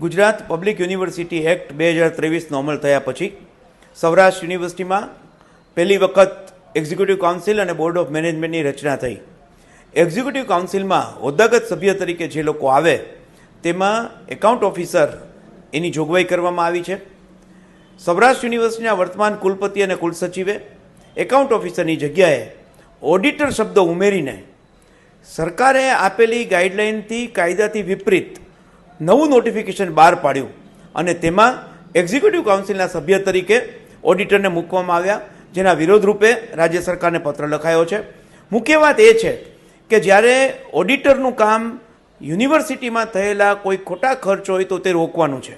Gujarat public university act બે હજાર ત્રેવીસનો અમલ થયા પછી સૌરાષ્ટ્ર યુનિવર્સિટીમાં પહેલી વખત એક્ઝિક્યુટિવ કાઉન્સિલ અને બોર્ડ ઓફ મેનેજમેન્ટની રચના થઈ. એક્ઝિક્યુટિવ કાઉન્સિલમાં હોદ્દાગત સભ્ય તરીકે જે લોકો આવે, તેમાં એકાઉન્ટ ઓફિસર એની જોગવાઈ કરવામાં આવી છે. સૌરાષ્ટ્ર યુનિવર્સિટીના વર્તમાન કુલપતિ અને કુલસચિવે એકાઉન્ટ ઓફિસરની જગ્યાએ ઓડિટર શબ્દ ઉમેરીને સરકારે આપેલી ગાઈડલાઇનથી કાયદાથી વિપરીત નવું નોટિફિકેશન બહાર પાડ્યું અને તેમાં એક્ઝિક્યુટિવ કાઉન્સિલના સભ્ય તરીકે ઓડિટરને મૂકવામાં આવ્યા, જેના વિરોધ રૂપે રાજ્ય સરકારને પત્ર લખાયો છે. મુખ્ય વાત એ છે કે જ્યારે ઓડિટરનું કામ યુનિવર્સિટીમાં થયેલા કોઈ ખોટા ખર્ચ હોય તો તે રોકવાનું છે.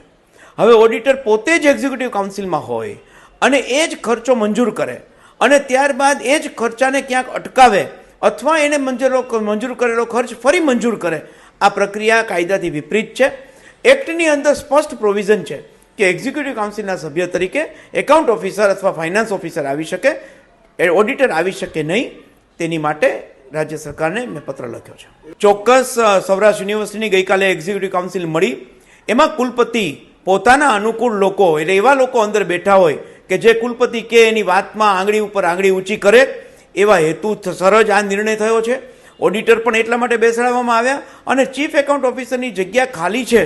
હવે ઓડિટર પોતે જ એક્ઝિક્યુટિવ કાઉન્સિલમાં હોય અને એ જ ખર્ચો મંજૂર કરે અને ત્યારબાદ એ જ ખર્ચાને ક્યાંક અટકાવે અથવા એને મંજૂરો મંજૂર કરેલો ખર્ચ ફરી મંજૂર કરે આ પ્રક્રિયા કાયદાથી વિપરીત છે. એક્ટની અંદર સ્પષ્ટ પ્રોવિઝન છે કે એક્ઝિક્યુટિવ કાઉન્સિલના સભ્ય તરીકે એકાઉન્ટ ઓફિસર અથવા ફાઇનાન્સ ઓફિસર આવી શકે, એ ઓડિટર આવી શકે નહીં. તેની માટે રાજ્ય સરકારને મેં પત્ર લખ્યો છે. ચોક્કસ સૌરાષ્ટ્ર યુનિવર્સિટીની ગઈકાલે એક્ઝિક્યુટિવ કાઉન્સિલ મળી. એમાં કુલપતિ પોતાના અનુકૂળ લોકો, એટલે એવા લોકો અંદર બેઠા હોય કે જે કુલપતિ કે એની વાતમાં આંગળી ઉપર આંગળી ઊંચી કરે, એવા હેતુ સરજ આ નિર્ણય થયો છે. ઓડિટર પણ એટલા માટે બેસાડવામાં આવ્યા અને ચીફ એકાઉન્ટ ઓફિસરની જગ્યા ખાલી છે.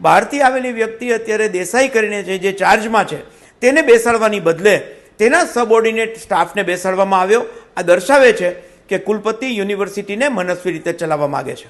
બહારથી આવેલી વ્યક્તિ અત્યારે દેસાઈ કરીને છે, જે ચાર્જમાં છે, તેને બેસાડવાની બદલે તેના સબઓર્ડિનેટ સ્ટાફને બેસાડવામાં આવ્યો. આ દર્શાવે છે કે કુલપતિ યુનિવર્સિટીને મનસ્વી રીતે ચલાવવા માગે છે.